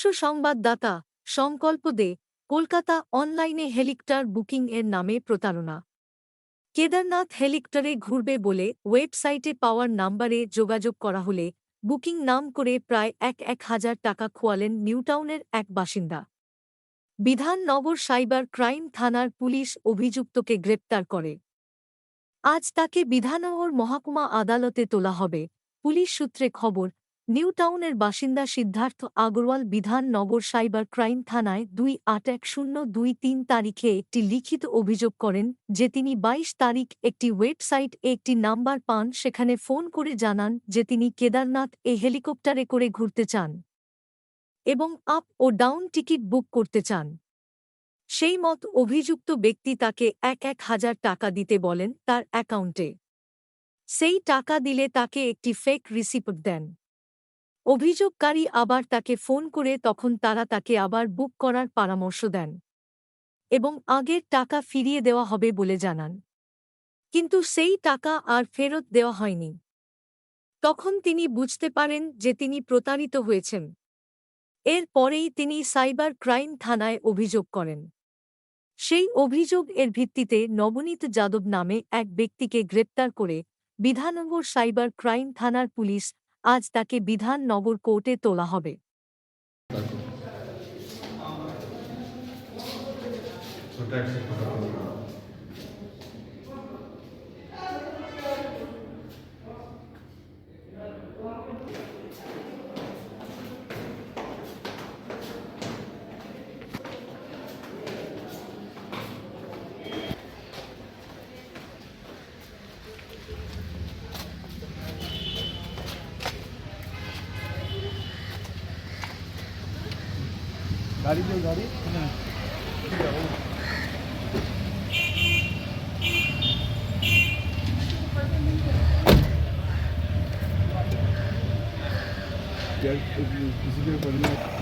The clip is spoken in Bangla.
শীর্ষ সংবাদদাতা সংকল্প দে, কলকাতা অনলাইনে হেলিকপ্টার বুকিং এর নামে প্রতারণা। কেদারনাথ হেলিকপ্টারে ঘুরবে বলে ওয়েবসাইটে পাওয়ার নাম্বারে যোগাযোগ করা হলে বুকিং নাম করে প্রায় এক এক হাজার টাকা খোয়ালেন নিউটাউনের এক বাসিন্দা। বিধাননগর সাইবার ক্রাইম থানার পুলিশ অভিযুক্তকে গ্রেপ্তার করে। আজ তাকে বিধাননগর মহকুমা আদালতে তোলা হবে। পুলিশ সূত্রে খবর নিউটাউনের বাসিন্দা সিদ্ধার্থ আগরওয়াল বিধাননগর সাইবার ক্রাইম থানায় দুই আট এক শূন্য দুই তিন তারিখে একটি লিখিত অভিযোগ করেন যে তিনি বাইশ তারিখ একটি ওয়েবসাইট একটি নাম্বার পান, সেখানে ফোন করে জানান যে তিনি কেদারনাথ এ হেলিকপ্টারে করে ঘুরতে চান এবং আপ ও ডাউন টিকিট বুক করতে চান। সেই মত অভিযুক্ত ব্যক্তি তাকে এক এক হাজার টাকা দিতে বলেন তার অ্যাকাউন্টে। সেই টাকা দিলে তাকে একটি ফেক রিসিপ্ট দেন। অভিযোগকারী আবার তাকে ফোন করে তখন তারা তাকে আবার বুক করার পরামর্শ দেন এবং আগের টাকা ফিরিয়ে দেওয়া হবে বলে জানান। কিন্তু সেই টাকা আর ফেরত দেওয়া হয়নি। তখন তিনি বুঝতে পারেন যে তিনি প্রতারিত হয়েছেন। এর পরেই তিনি সাইবার ক্রাইম থানায় অভিযোগ করেন। সেই অভিযোগ এর ভিত্তিতে নবনীত যাদব নামে এক ব্যক্তিকে গ্রেপ্তার করে বিধাননগর সাইবার ক্রাইম থানার পুলিশ আজ তাকে বিধাননগর কোর্টে তোলা হবে। ছোট गाड़ी दो गाड़ी किसी के पढ़ने